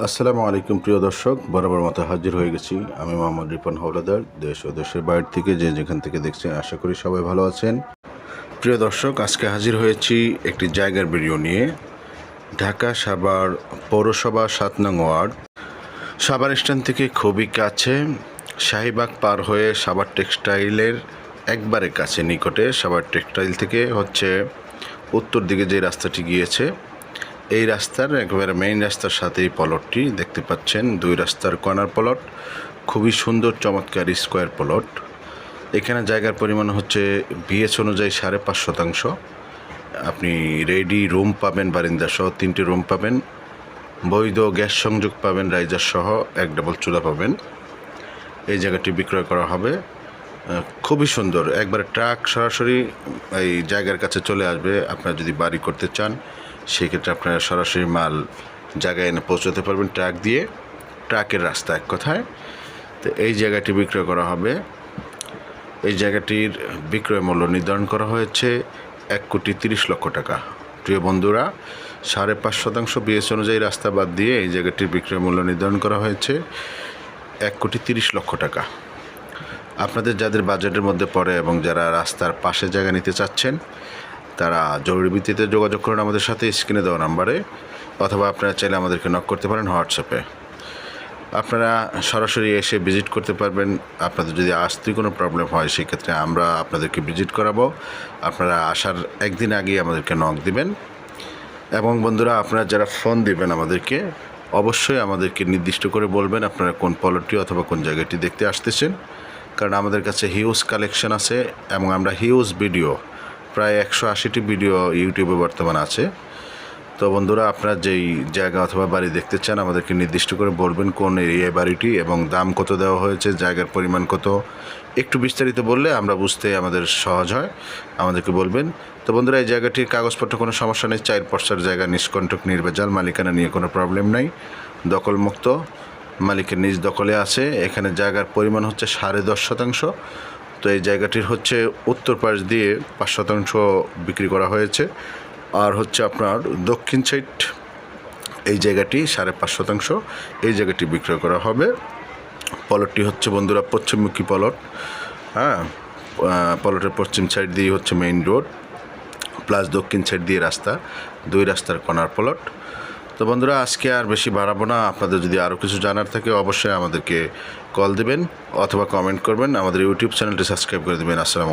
আসসালামু আলাইকুম, প্রিয় দর্শক। বরাবর মতো হাজির হয়ে গেছি আমি মোহাম্মদ রিপন হাওলাদার, দেশ ও দেশের বাইরে থেকে যে যেখান থেকে দেখছেন, আশা করি সবাই ভালো আছেন। প্রিয় দর্শক, আজকে হাজির হয়েছি একটি জায়গার ভিডিও নিয়ে। ঢাকা সাভার পৌরসভা সাত নং ওয়ার্ড। সাভার স্ট্যান্ড থেকে খুবই কাছে, শাহিবাগ পার হয়ে সাভার টেক্সটাইলের একবারে কাছে নিকটে। সাভার টেক্সটাইল থেকে হচ্ছে উত্তর দিকে যে রাস্তাটি গিয়েছে এই রাস্তার একেবারে মেইন রাস্তার সাথে এই পলটটি দেখতে পাচ্ছেন। দুই রাস্তার কর্নার পলট খুবই সুন্দর, চমৎকার স্কোয়ার পলট এখানে জায়গার পরিমাণ হচ্ছে বিএস অনুযায়ী সাড়ে পাঁচ শতাংশ। আপনি রেডি রুম পাবেন, বারিন্দা সহ তিনটি রুম পাবেন। বৈধ গ্যাস সংযোগ পাবেন রাইজার সহ এক ডাবল চুলা পাবেন। এই জায়গাটি বিক্রয় করা হবে। খুবই সুন্দর। একবারে ট্রাক সরাসরি এই জায়গার কাছে চলে আসবে। আপনারা যদি বাড়ি করতে চান, সেক্ষেত্রে আপনারা সরাসরি মাল জায়গায় এনে পৌঁছতে পারবেন ট্রাক দিয়ে। ট্রাকের রাস্তা এক কথায়। তো এই জায়গাটি বিক্রয় করা হবে। এই জায়গাটির বিক্রয় মূল্য নির্ধারণ করা হয়েছে এক কোটি তিরিশ লক্ষ টাকা। প্রিয় বন্ধুরা, সাড়ে পাঁচ শতাংশ বিএস অনুযায়ী রাস্তা বাদ দিয়ে এই জায়গাটির বিক্রয় মূল্য নির্ধারণ করা হয়েছে এক কোটি তিরিশ লক্ষ টাকা। আপনাদের যাদের বাজেটের মধ্যে পড়ে এবং যারা রাস্তার পাশে জায়গা নিতে চাচ্ছেন, তারা জরুরি ভিত্তিতে যোগাযোগ করুন আমাদের সাথে, স্ক্রিনে দেওয়া নাম্বারে, অথবা আপনারা চাইলে আমাদেরকে নক করতে পারেন হোয়াটসঅ্যাপে আপনারা সরাসরি এসে ভিজিট করতে পারবেন। আপনাদের যদি আসতে কোনো প্রবলেম হয়, সেক্ষেত্রে আমরা আপনাদেরকে ভিজিট করাবো। আপনারা আসার একদিন আগেই আমাদেরকে নক দিবেন। এবং বন্ধুরা, আপনারা যারা ফোন দিবেন আমাদেরকে, অবশ্যই আমাদেরকে নির্দিষ্ট করে বলবেন আপনারা কোন পলটটি অথবা কোন জায়গাটি দেখতে আসতেছেন। কারণ আমাদের কাছে হিউজ কালেকশন আছে এবং আমরা হিউজ ভিডিও, প্রায় একশো আশিটি ভিডিও ইউটিউবে বর্তমান আছে। তো বন্ধুরা, আপনারা যেই জায়গা অথবা বাড়ি দেখতে চান, আমাদেরকে নির্দিষ্ট করে বলবেন কোন এরিয়ায় বাড়িটি এবং দাম কত দেওয়া হয়েছে, জায়গার পরিমাণ কত। একটু বিস্তারিত বললে আমরা বুঝতে আমাদের সহজ হয়, আমাদেরকে বলবেন। তো বন্ধুরা, এই জায়গাটির কাগজপত্র কোনো সমস্যা নেই চার পশ্চার জায়গা, নিষ্কণ্টক, নির্ভেজাল, মালিকানা নিয়ে কোনো প্রবলেম নাই, দখলমুক্ত। মালিকের নিজ দখলে আছে। এখানে জায়গার পরিমাণ হচ্ছে সাড়ে দশ শতাংশ। তো এই জায়গাটির হচ্ছে উত্তর পাশ দিয়ে পাঁচ শতাংশ বিক্রি করা হয়েছে। আর হচ্ছে আপনার দক্ষিণ সাইড, এই জায়গাটি সাড়ে পাঁচ শতাংশ। এই জায়গাটি বিক্রয় করা হবে। পলটটি হচ্ছে বন্ধুরা পশ্চিমমুখী পলট। হ্যাঁ পলটের পশ্চিম সাইড দিয়ে হচ্ছে মেইন রোড প্লাস দক্ষিণ সাইড দিয়ে রাস্তা, দুই রাস্তার কর্নার প্লট। তো বন্ধুরা, আজকে আর বেশি বাড়াবো না। আপনাদের যদি আরও কিছু জানার থাকে, অবশ্যই আমাদেরকে কল দিবেন অথবা কমেন্ট করবেন। আমাদের ইউটিউব চ্যানেলটি সাবস্ক্রাইব করে দেবেন। আসসালাম